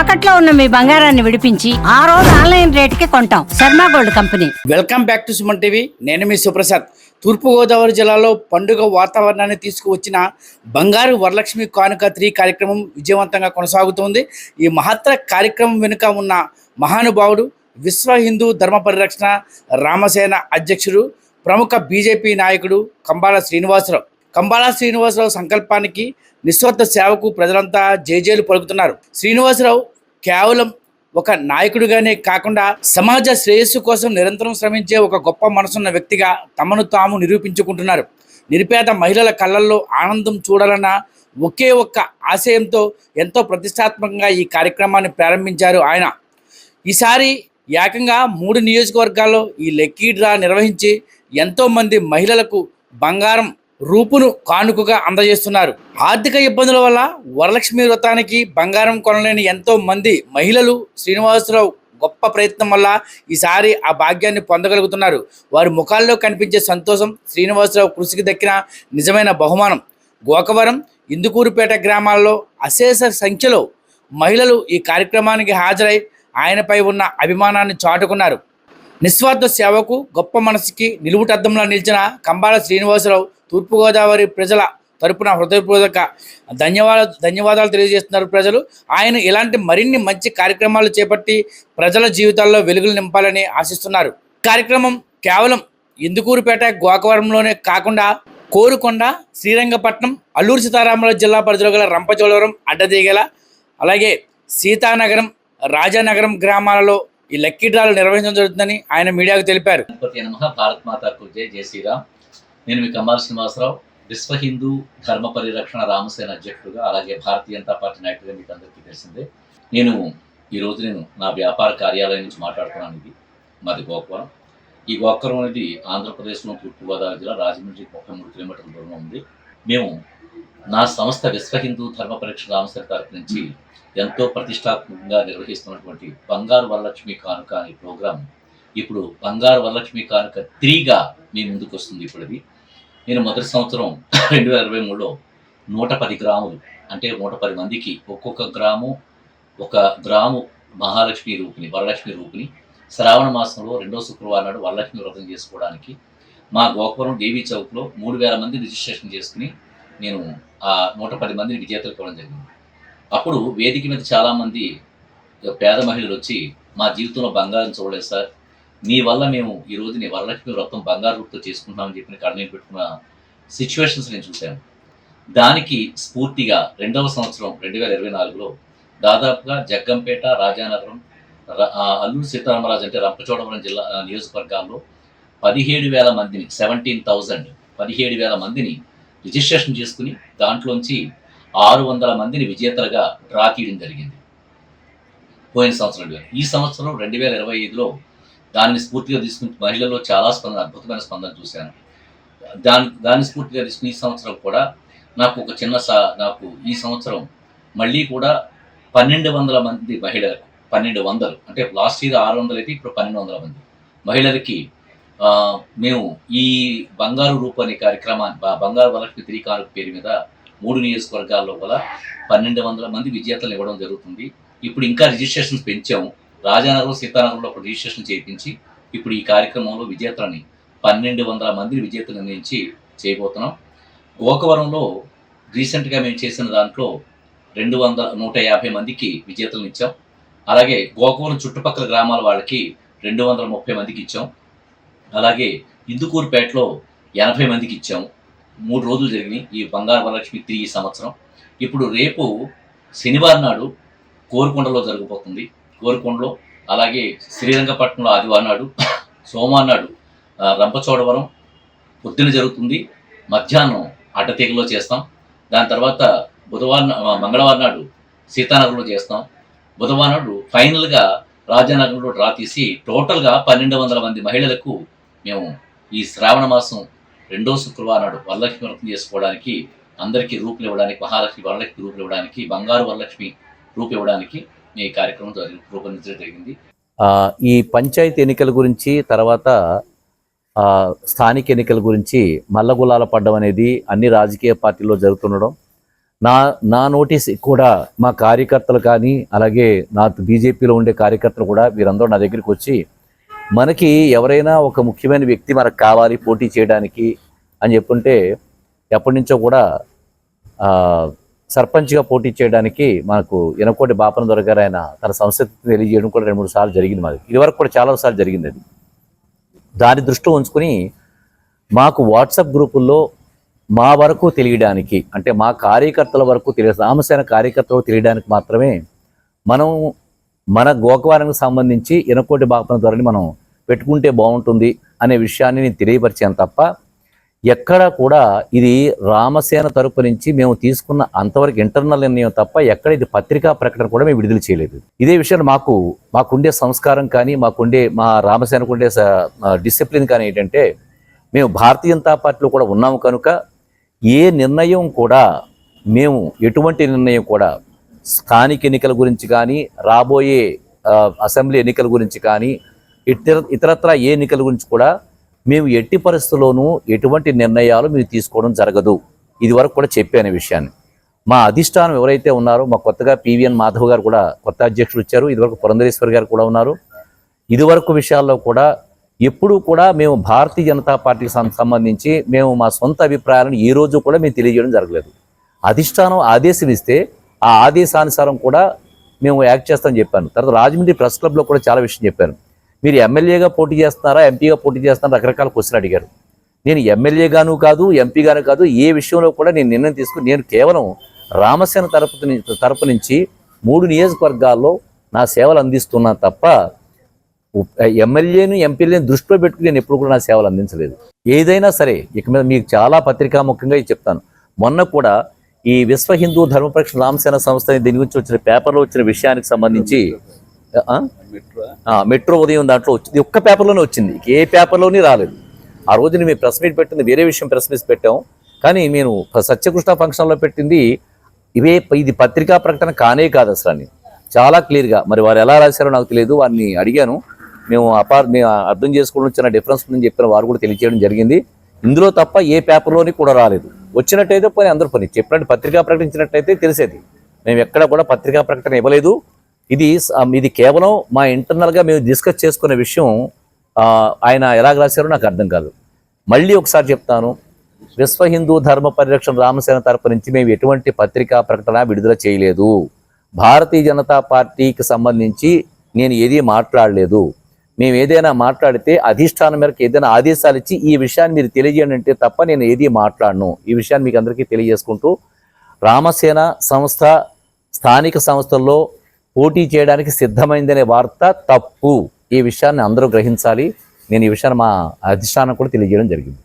తాకట్లో ఉన్న మీ బంగారాన్ని విడిపించి ఆ రోజు ఆన్లైన్ రేటుకి కొంటాం. Sharma gold company. Welcome back to Suman TV. నేను మీ సుప్రసాద్. తూర్పుగోదావరి జిల్లాలో పండుగ వాతావరణాన్ని తీసుకువచ్చిన బంగారు వరలక్ష్మి కానుక త్రీ కార్యక్రమం విజయవంతంగా కొనసాగుతోంది. ఈ మహత్తర కార్యక్రమం వెనుక ఉన్న మహానుభావుడు విశ్వ హిందూ ధర్మ పరిరక్షణ రామసేన అధ్యక్షుడు ప్రముఖ బీజేపీ నాయకుడు కంబాల శ్రీనివాసరావు. కంబాల శ్రీనివాసరావు సంకల్పానికి నిస్వార్థ సేవకు ప్రజలంతా జేజేలు పలుకుతున్నారు. శ్రీనివాసరావు కేవలం ఒక నాయకుడిగానే కాకుండా సమాజ శ్రేయస్సు కోసం నిరంతరం శ్రమించే ఒక గొప్ప మనసున్న వ్యక్తిగా తమను తాము నిరూపించుకుంటున్నారు. నిరుపేద మహిళల కళ్ళల్లో ఆనందం చూడాలన్న ఒకే ఒక్క ఆశయంతో ఎంతో ప్రతిష్టాత్మకంగా ఈ కార్యక్రమాన్ని ప్రారంభించారు ఆయన. ఈసారి ఏకంగా మూడు నియోజకవర్గాల్లో ఈ లెక్కీ డ్రా నిర్వహించి ఎంతోమంది మహిళలకు బంగారం రూపును కానుకగా అందజేస్తున్నారు. ఆర్థిక ఇబ్బందుల వల్ల వరలక్ష్మి వ్రతానికి బంగారం కొనలేని ఎంతో మంది మహిళలు శ్రీనివాసరావు గొప్ప ప్రయత్నం వల్ల ఈసారి ఆ భాగ్యాన్ని పొందగలుగుతున్నారు. వారి ముఖాల్లో కనిపించే సంతోషం శ్రీనివాసరావు కృషికి దక్కిన నిజమైన బహుమానం. గోకవరం ఇందుకూరుపేట గ్రామాల్లో అశేష సంఖ్యలో మహిళలు ఈ కార్యక్రమానికి హాజరై ఆయనపై ఉన్న అభిమానాన్ని చాటుకున్నారు. నిస్వార్థ సేవకు గొప్ప మనసుకి నిలువుటద్దంలో నిలిచిన కంబాల శ్రీనివాసరావు తూర్పుగోదావరి ప్రజల తరపున హృదయపూర్వక ధన్యవాదాలు ధన్యవాదాలు తెలియజేస్తున్నారు ప్రజలు. ఆయన ఇలాంటి మరిన్ని మంచి కార్యక్రమాలు చేపట్టి ప్రజల జీవితాల్లో వెలుగులు నింపాలని ఆశిస్తున్నారు. కార్యక్రమం కేవలం ఇందుకూరుపేట గోకవరంలోనే కాకుండా కోరుకొండ శ్రీరంగపట్నం అల్లూరు సీతారామరాజు జిల్లా పరిధిలో గల రంపచోడవరం అడ్డదీగల అలాగే సీతానగరం రాజానగరం గ్రామాలలో ఈ లక్కీ డ్రాలు నిర్వహించడం జరుగుతుందని ఆయన మీడియాకు తెలిపారు. భారత్ మాతా జై జై శ్రీరామ్. నేను మీ కమాల్ శ్రీనివాసరావు విశ్వ హిందూ ధర్మ పరిరక్షణ రామసేన అధ్యక్షుడుగా అలాగే భారతీయ జనతా పార్టీ నాయకుడిగా మీకు అందరికీ తెలిసిందే. నేను ఈరోజు నేను నా వ్యాపార కార్యాలయం నుంచి మాట్లాడుతున్నాను ఇది. మాది గోకులం. ఈ గోకులం అనేది ఆంధ్రప్రదేశ్లో తూర్పుగోదావరి జిల్లా రాజమండ్రి ముప్పై మూడు కిలోమీటర్ల దూరంలో ఉంది. మేము నా సంస్థ విశ్వ హిందూ ధర్మ పరిరక్షణ రామసేన తరపు నుంచి ఎంతో ప్రతిష్టాత్మకంగా నిర్వహిస్తున్నటువంటి బంగారు వరలక్ష్మి కానుక అనే ప్రోగ్రాం ఇప్పుడు బంగారు వరలక్ష్మి కానుక త్రీగా మీ ముందుకు వస్తుంది ఇప్పుడు ఇది నేను మొదటి సంవత్సరం రెండు వేల ఇరవై మూడులో నూట పది గ్రాములు అంటే నూట పది మందికి ఒక్కొక్క గ్రాము ఒక గ్రాము మహాలక్ష్మి రూపిణి వరలక్ష్మి రూపిణి. శ్రావణ మాసంలో రెండో శుక్రవారం నాడు వరలక్ష్మి వ్రతం చేసుకోవడానికి మా గోపురం దేవీ చౌక్లో మూడు వేల మంది రిజిస్ట్రేషన్ చేసుకుని నేను ఆ నూట పది మందిని విజేతలు కావడం జరిగింది. అప్పుడు వేదిక మీద చాలామంది పేద మహిళలు వచ్చి మా జీవితంలో బంగారం చూడలేదు సార్ మీ వల్ల మేము ఈ రోజుని వరలక్ష్మి వ్రతం బంగారు రూపుతో చేసుకుంటామని చెప్పిన కన్నీరు పెట్టుకున్న సిచ్యువేషన్స్ నేను చూశాను. దానికి స్ఫూర్తిగా రెండవ సంవత్సరం రెండు వేల ఇరవై నాలుగులో దాదాపుగా జగ్గంపేట రాజానగరం అల్లూరు సీతారామరాజు అంటే రంపచోడవరం జిల్లా నియోజకవర్గాల్లో పదిహేడు వేల మందిని సెవెంటీన్ థౌజండ్ పదిహేడు వేల మందిని రిజిస్ట్రేషన్ చేసుకుని దాంట్లోంచి ఆరు వందల మందిని విజేతలుగా డ్రా తీయడం జరిగింది. పోయిన సంవత్సరం ఈ సంవత్సరం రెండు వేల ఇరవై ఐదులో దాన్ని స్ఫూర్తిగా తీసుకుని మహిళల్లో చాలా స్పందన అద్భుతమైన స్పందన చూశాను. దాని దాన్ని స్ఫూర్తిగా తీసుకుని ఈ సంవత్సరం కూడా నాకు ఒక చిన్న సా నాకు ఈ సంవత్సరం మళ్ళీ కూడా పన్నెండు వందల మంది మహిళలకు పన్నెండు వందలు అంటే లాస్ట్ ఇయర్ ఆరు వందలు అయితే ఇప్పుడు పన్నెండు వందల మంది మహిళలకి మేము ఈ బంగారు రూపు అనే కార్యక్రమాన్ని బంగారు వలక్ష్మి తిరికారు పేరు మీద మూడు నియోజకవర్గాల్లో కూడా పన్నెండు వందల మంది విజేతలు ఇవ్వడం జరుగుతుంది. ఇప్పుడు ఇంకా రిజిస్ట్రేషన్స్ పెంచాము. రాజానగరం సీతానగరంలో అప్పుడు రిజిస్ట్రేషన్ చేయించి ఇప్పుడు ఈ కార్యక్రమంలో విజేతలని పన్నెండు వందల మంది విజేతలు నిర్ణయించి చేయబోతున్నాం. గోకవరంలో రీసెంట్గా మేము చేసిన దాంట్లో రెండు వందల నూట యాభై మందికి విజేతలను ఇచ్చాం. అలాగే గోకవరం చుట్టుపక్కల గ్రామాల వాళ్ళకి రెండు వందల ముప్పై మందికి ఇచ్చాం. అలాగే ఇందుకూరుపేటలో ఎనభై మందికి ఇచ్చాం. మూడు రోజులు జరిగినాయి ఈ బంగారు వరలక్ష్మి త్రీ ఈ సంవత్సరం. ఇప్పుడు రేపు శనివారం నాడు కోరుకొండలో జరగబోతుంది. గోల్కొండలో అలాగే శ్రీరంగపట్నంలో ఆదివారం నాడు సోమవారం నాడు రంపచోడవరం పొద్దున జరుగుతుంది. మధ్యాహ్నం అడ్డతీగలో చేస్తాం. దాని తర్వాత బుధవారం మంగళవారం నాడు సీతానగరంలో చేస్తాం. బుధవారం నాడు ఫైనల్గా రాజానగరంలో డ్రా తీసి టోటల్గా పన్నెండు వందల మంది మహిళలకు మేము ఈ శ్రావణ మాసం రెండో శుక్రవారం నాడు వరలక్ష్మి వ్రతం చేసుకోవడానికి అందరికీ రూపులు ఇవ్వడానికి మహాలక్ష్మి వరలక్ష్మి రూపులు ఇవ్వడానికి బంగారు వరలక్ష్మి రూపు ఇవ్వడానికి ఈ కార్యక్రమం రూపొందించడం జరిగింది. ఈ పంచాయతీ ఎన్నికల గురించి తర్వాత స్థానిక ఎన్నికల గురించి మల్లగులాల పడ్డం అనేది అన్ని రాజకీయ పార్టీల్లో జరుగుతుండడం. నా నా నోటీస్ కూడా మా కార్యకర్తలు కానీ అలాగే నా బీజేపీలో ఉండే కార్యకర్తలు కూడా వీరందరూ నా దగ్గరికి వచ్చి మనకి ఎవరైనా ఒక ముఖ్యమైన వ్యక్తి మనకు కావాలి పోటీ చేయడానికి అని చెప్పుంటే ఎప్పటి నుంచో కూడా సర్పంచ్గా పోటీ చేయడానికి మనకు ఎనకోటి బాపన దొరగారు ఆయన తన సంస్థ తెలియజేయడం కూడా రెండు మూడు సార్లు జరిగింది మాది ఇదివరకు కూడా చాలా సార్లు జరిగింది అది. దాని దృష్టిలో ఉంచుకొని మాకు వాట్సాప్ గ్రూపుల్లో మా వరకు తెలియడానికి అంటే మా కార్యకర్తల వరకు తెలియ రామసేన కార్యకర్తలకు తెలియడానికి మాత్రమే మనం మన గోకవారానికి సంబంధించి ఎనకోటి బాపన ధరని మనం పెట్టుకుంటే బాగుంటుంది అనే విషయాన్ని నేను తెలియపరిచాను తప్ప ఎక్కడ కూడా ఇది రామసేన తరపు నుంచి మేము తీసుకున్న అంతవరకు ఇంటర్నల్ నిర్ణయం తప్ప ఎక్కడ ఇది పత్రికా ప్రకటన కూడా మేము విడుదల చేయలేదు. ఇదే విషయాన్ని మాకు మాకుండే సంస్కారం కానీ మాకుండే మా రామసేనకు ఉండే డిసిప్లిన్ కానీ ఏంటంటే మేము భారతీయ జనతా పార్టీలో కూడా ఉన్నాము కనుక ఏ నిర్ణయం కూడా మేము ఎటువంటి నిర్ణయం కూడా స్థానిక ఎన్నికల గురించి కానీ రాబోయే అసెంబ్లీ ఎన్నికల గురించి కానీ ఇతర ఇతరత్ర ఏ ఎన్నికల గురించి కూడా మేము ఎట్టి పరిస్థితుల్లోనూ ఎటువంటి నిర్ణయాలు మీరు తీసుకోవడం జరగదు. ఇది వరకు కూడా చెప్పాను విషయాన్ని. మా అధిష్టానం ఎవరైతే ఉన్నారో మా కొత్తగా పివిఎన్ మాధవ్ గారు కూడా కొత్త అధ్యక్షులు వచ్చారు. ఇదివరకు పురంధరేశ్వర్ గారు కూడా ఉన్నారు. ఇదివరకు విషయాల్లో కూడా ఎప్పుడూ కూడా మేము భారతీయ జనతా పార్టీకి సం- సంబంధించి మేము మా సొంత అభిప్రాయాలను ఈ రోజు కూడా మేము తెలియజేయడం జరగలేదు. అధిష్టానం ఆదేశం ఇస్తే ఆ ఆదేశానుసారం కూడా మేము యాక్ట్ చేస్తామని చెప్పాను. తర్వాత రాజమండ్రి ప్రెస్ క్లబ్లో కూడా చాలా విషయం చెప్పాను. మీరు ఎమ్మెల్యేగా పోటీ చేస్తున్నారా ఎంపీగా పోటీ చేస్తున్నారా రకరకాల క్వశ్చన్ అడిగారు. నేను ఎమ్మెల్యేగాను కాదు ఎంపీగాను కాదు ఏ విషయంలో కూడా నేను నిర్ణయం తీసుకుని నేను కేవలం రామసేన తరపు తరపు నుంచి మూడు నియోజకవర్గాల్లో నా సేవలు అందిస్తున్నాను తప్ప ఎమ్మెల్యేను ఎంపీలను దృష్టిలో పెట్టుకుని నేను ఎప్పుడు కూడా నా సేవలు అందించలేదు. ఏదైనా సరే ఇక మీద మీకు చాలా పత్రికాముఖంగా ముఖ్యంగా చెప్తాను. మొన్న కూడా ఈ విశ్వ హిందూ ధర్మ రామసేన సంస్థ దీని గురించి వచ్చిన పేపర్లో వచ్చిన విషయానికి సంబంధించి మెట్రో. ఉదయం దాంట్లో వచ్చింది ఒక్క పేపర్లోనే వచ్చింది. ఏ పేపర్లోనే రాలేదు. ఆ రోజున మేము ప్రెస్ మీట్ పెట్టింది వేరే విషయం ప్రెస్ మీట్ పెట్టాం. కానీ నేను సత్యకృష్ణ ఫంక్షన్లో పెట్టింది ఇవే ఇది పత్రికా ప్రకటన కానే కాదు అసలు అని. చాలా క్లియర్గా. మరి వారు ఎలా రాశారో నాకు తెలియదు వారిని అడిగాను. మేము అపార్ మేము అర్థం చేసుకోవడం చిన్న డిఫరెన్స్ ఉందని చెప్పిన వారు కూడా తెలియజేయడం జరిగింది. ఇందులో తప్ప ఏ పేపర్లోని కూడా రాలేదు. వచ్చినట్టయితే పోనీ అందరూ పని చెప్పినట్టు పత్రికా ప్రకటించినట్టయితే తెలిసేది. మేము ఎక్కడ కూడా పత్రికా ప్రకటన ఇవ్వలేదు. ఇది స- ఇది కేవలం మా ఇంటర్నల్గా మేము డిస్కస్ చేసుకునే విషయం ఆయన ఎలాగ రాశారో నాకు అర్థం కాదు. మళ్ళీ ఒకసారి చెప్తాను విశ్వ హిందూ ధర్మ పరిరక్షణ రామసేన తరపు నుంచి మేము ఎటువంటి పత్రికా ప్రకటన విడుదల చేయలేదు. భారతీయ జనతా పార్టీకి సంబంధించి నేను ఏదీ మాట్లాడలేదు. మేము ఏదైనా మాట్లాడితే అధిష్టానం మేరకు ఏదైనా ఆదేశాలు ఇచ్చి ఈ విషయాన్ని మీరు తెలియజేయండి అంటే తప్ప నేను ఏదీ మాట్లాడను. ఈ విషయాన్ని మీకు అందరికీ తెలియజేసుకుంటూ రామసేన సంస్థ స్థానిక సంస్థల్లో పోటీ చేయడానికి సిద్ధమైందనే వార్త తప్పు. ఈ విషయాన్ని అందరూ గ్రహించాలి. నేను ఈ విషయాన్ని మా అధిష్టానం కూడా తెలియజేయడం జరిగింది.